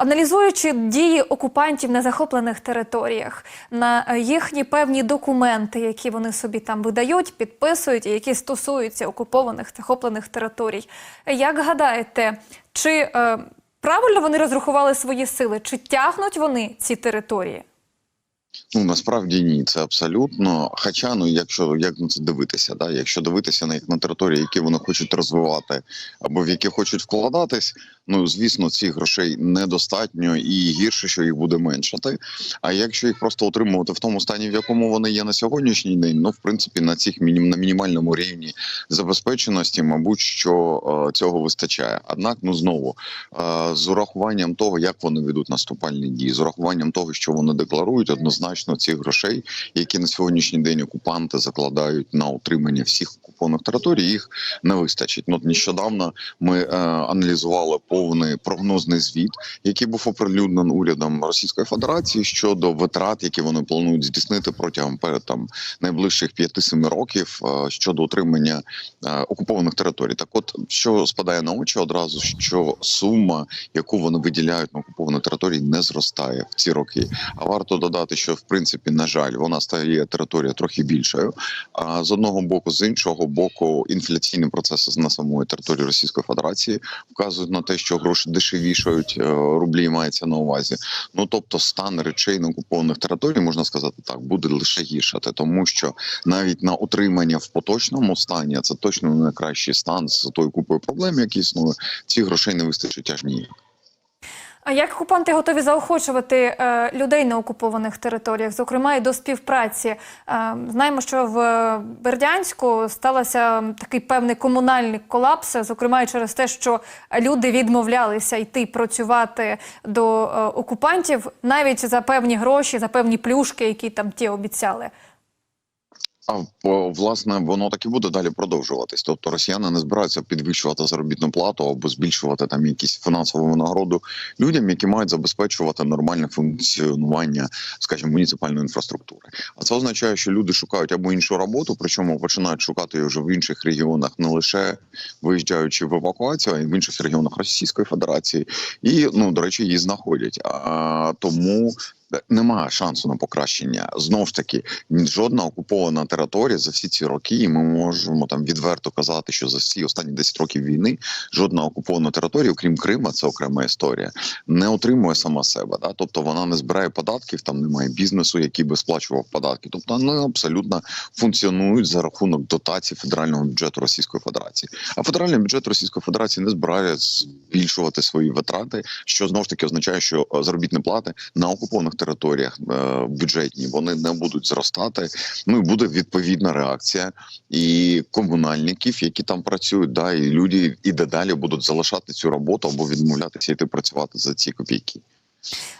Аналізуючи дії окупантів на захоплених територіях, на е, їхні певні документи, які вони собі там видають, підписують, і які стосуються окупованих захоплених територій, як гадаєте, чи е, правильно вони розрахували свої сили, чи тягнуть вони ці території? Ну насправді ні, це абсолютно. Хоча, ну якщо як на це дивитися, да, якщо дивитися на їх на території, які вони хочуть розвивати або в які хочуть вкладатись, ну звісно, цих грошей недостатньо і гірше, що їх буде меншати. А якщо їх просто утримувати в тому стані, в якому вони є на сьогоднішній день, ну в принципі на цих мінім на мінімальному рівні забезпеченості, мабуть, що е, цього вистачає. Однак, ну знову е, з урахуванням того, як вони ведуть наступальні дії, з урахуванням того, що вони декларують, однозначно цих грошей, які на сьогоднішній день окупанти закладають на утримання всіх окупованих територій, їх не вистачить. Ну, нещодавно ми е, аналізували повний прогнозний звіт, який був оприлюднений урядом Російської Федерації щодо витрат, які вони планують здійснити протягом перед там найближчих 5-7 років е, щодо утримання е, окупованих територій. Так, от що спадає на очі одразу, що сума, яку вони виділяють на окуповані території, не зростає в ці роки. А варто додати, що в принципі, на жаль, вона стає територія трохи більшою. А з одного боку, з іншого боку, інфляційні процеси на самої території Російської Федерації вказують на те, що гроші дешевішають, е, рублі мається на увазі. Ну тобто, стан речей на окупованих територій можна сказати так, буде лише гіршати, тому що навіть на утримання в поточному стані це точно не найкращий стан з тою купою проблем, які існує. Ці грошей не вистачить аж ніяк. А як окупанти готові заохочувати е, людей на окупованих територіях, зокрема і до співпраці? Е, знаємо, що в Бердянську стався такий певний комунальний колапс, зокрема і через те, що люди відмовлялися йти працювати до е, окупантів навіть за певні гроші, за певні плюшки, які там ті обіцяли. А власне воно так і буде далі продовжуватись. Тобто росіяни не збираються підвищувати заробітну плату або збільшувати там якісь фінансову винагороду людям, які мають забезпечувати нормальне функціонування, скажімо, муніципальної інфраструктури. А це означає, що люди шукають або іншу роботу, причому починають шукати її вже в інших регіонах, не лише виїжджаючи в евакуацію, а й в інших регіонах Російської Федерації, і ну до речі, її знаходять. А тому немає шансу на покращення. Знову ж таки, жодна окупована територія за всі ці роки, і ми можемо там відверто казати, що за всі останні 10 років війни жодна окупована територія, окрім Крима, це окрема історія, не отримує сама себе. Да? Тобто вона не збирає податків, там немає бізнесу, який би сплачував податки. Тобто вони абсолютно функціонують за рахунок дотацій федерального бюджету Російської Федерації. А федеральний бюджет Російської Федерації не збирає збільшувати свої витрати, що знову ж таки означає, що е, заробітні плати на окупованих територіях е, бюджетні вони не будуть зростати. Ну і буде відповідна реакція і комунальників, які там працюють, да і люди і дедалі будуть залишати цю роботу або відмовлятися йти працювати за ці копійки.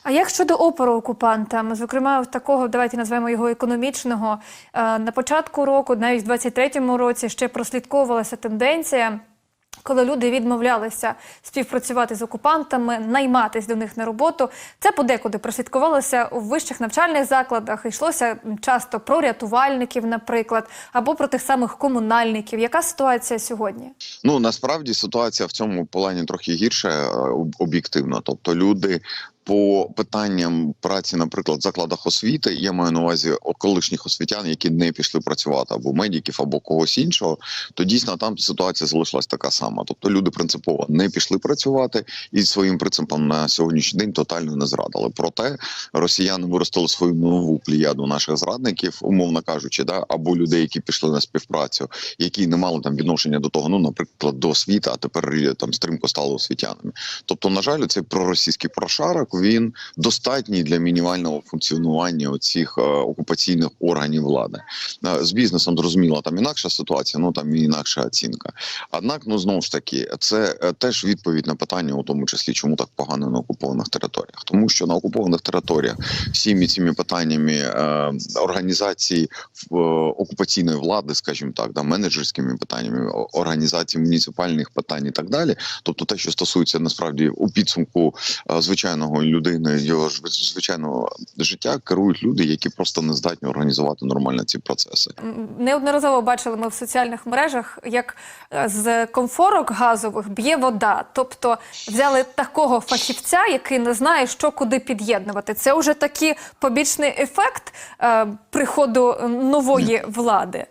А як щодо опору окупантам, зокрема такого, давайте назвемо його економічного, е, на початку року, навіть в 23-му році, ще прослідковувалася тенденція. Коли люди відмовлялися співпрацювати з окупантами, найматись до них на роботу, це подекуди прослідкувалося у вищих навчальних закладах. Йшлося часто про рятувальників, наприклад, або про тих самих комунальників. Яка ситуація сьогодні? Ну насправді ситуація в цьому плані трохи гірша е, об'єктивно. Тобто люди по питанням праці, наприклад, в закладах освіти, я маю на увазі колишніх освітян, які не пішли працювати або медиків, або когось іншого, то дійсно там ситуація залишилась така сама. Тобто люди принципово не пішли працювати і своїм принципам на сьогоднішній день тотально не зрадили. Проте росіяни виростили свою нову пліяду наших зрадників, умовно кажучи, да або людей, які пішли на співпрацю, які не мали там відношення до того, ну наприклад, до освіти, а тепер е, там стрімко стали освітянами. Тобто, на жаль, цей проросійський прошарок він достатній для мінімального функціонування оцих е, окупаційних органів влади. Е, З бізнесом зрозуміло, там інакша ситуація, ну там інакша оцінка. Однак, ну знову ж таки, це е, теж відповідь на питання, у тому числі, чому так погано на окупованих територіях, тому що на окупованих територіях всіми цими питаннями е, організації е, окупаційної влади, скажімо так, да, менеджерськими питаннями, організації муніципальних питань і так далі. Тобто, те, що стосується насправді у підсумку е, звичайного людини, його ж звичайного життя керують люди, які просто не здатні організувати нормально ці процеси. Неодноразово бачили ми в соціальних мережах, як е, з комфорок газових б'є вода. Тобто взяли такого фахівця, який не знає, що куди під'єднувати. Це вже такий побічний ефект е, приходу нової влади.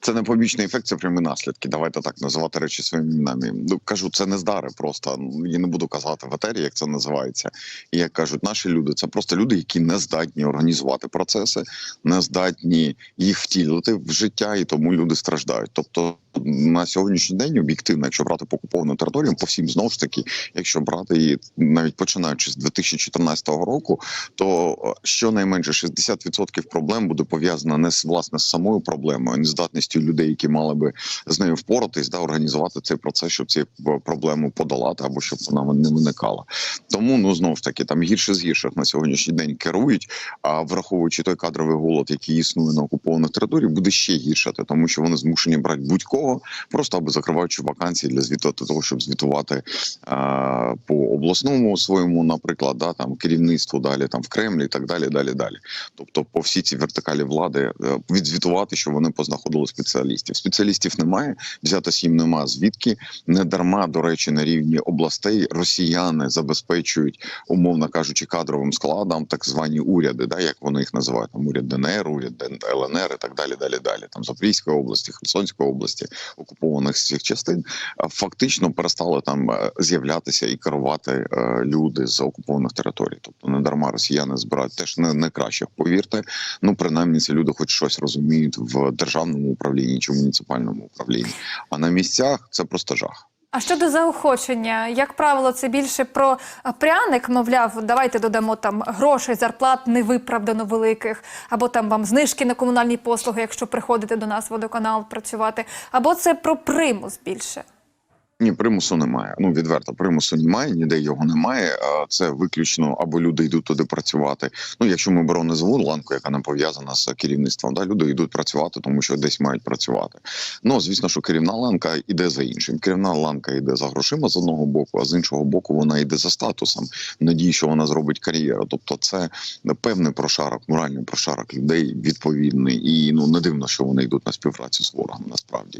Це не побічний ефект, це прямі наслідки. Давайте так називати речі своїми іменами. Ну кажу, це не здари просто. Ну, Я не буду казати в етері, як це називається. І як кажуть, наші люди це просто люди, які не здатні організувати процеси, не здатні їх втілити в життя, і тому люди страждають. Тобто на сьогоднішній день об'єктивно, якщо брати по окуповану територію, по всім знову ж таки, якщо брати її навіть починаючи з 2014 року, то е, щонайменше 60% проблем буде пов'язано не з власне з самою проблемою, не здатністю людей, які мали би з нею впоратись, да організувати цей процес, щоб ці е, проблеми подолати або щоб вона не виникала. Тому ну знову ж таки там гірше з гірших на сьогоднішній день керують. А враховуючи той кадровий голод, який існує на окупованих територіях, буде ще гіршати, тому що вони змушені брати будь-кого, просто аби закриваючи вакансії для звіту того, щоб звітувати а, по обласному своєму, наприклад, да там керівництву далі там в Кремлі і так далі, далі, далі. Тобто, по всій цій вертикалі влади е, відзвітувати, що вони познаходили спеціалістів. Спеціалістів немає, взятись їм нема звідки. Не дарма, до речі, на рівні областей росіяни забезпечують, умовно кажучи, кадровим складом так звані уряди, да, як вони їх називають, там уряд ДНР, уряд ЛНР і так далі, далі, далі. Там Запорізької області, Херсонської області, окупованих з цих частин, фактично перестали там е, з'являтися і керувати е, люди з окупованих територій. Тобто не дарма росіяни збирають теж не, найкращих, повірте. Ну принаймні ці люди хоч щось розуміють в державному управлінні чи в муніципальному управлінні. А на місцях це просто жах. А щодо заохочення, як правило, це більше про пряник, мовляв, давайте додамо там грошей, зарплат невиправдано великих, або там вам знижки на комунальні послуги, якщо приходите до нас водоканал працювати, або це про примус більше. Ні, примусу немає. Ну відверто, примусу немає, ніде його немає. Це виключно або люди йдуть туди працювати. Ну, якщо ми беремо низову ланку, яка не пов'язана з керівництвом, да люди йдуть працювати, тому що десь мають працювати. Ну звісно, що керівна ланка йде за іншим. Керівна ланка йде за грошима з одного боку, а з іншого боку, вона йде за статусом. Надії, що вона зробить кар'єру. Тобто, це певний прошарок, моральний прошарок людей відповідний. І ну не дивно, що вони йдуть на співпрацю з ворогом. Насправді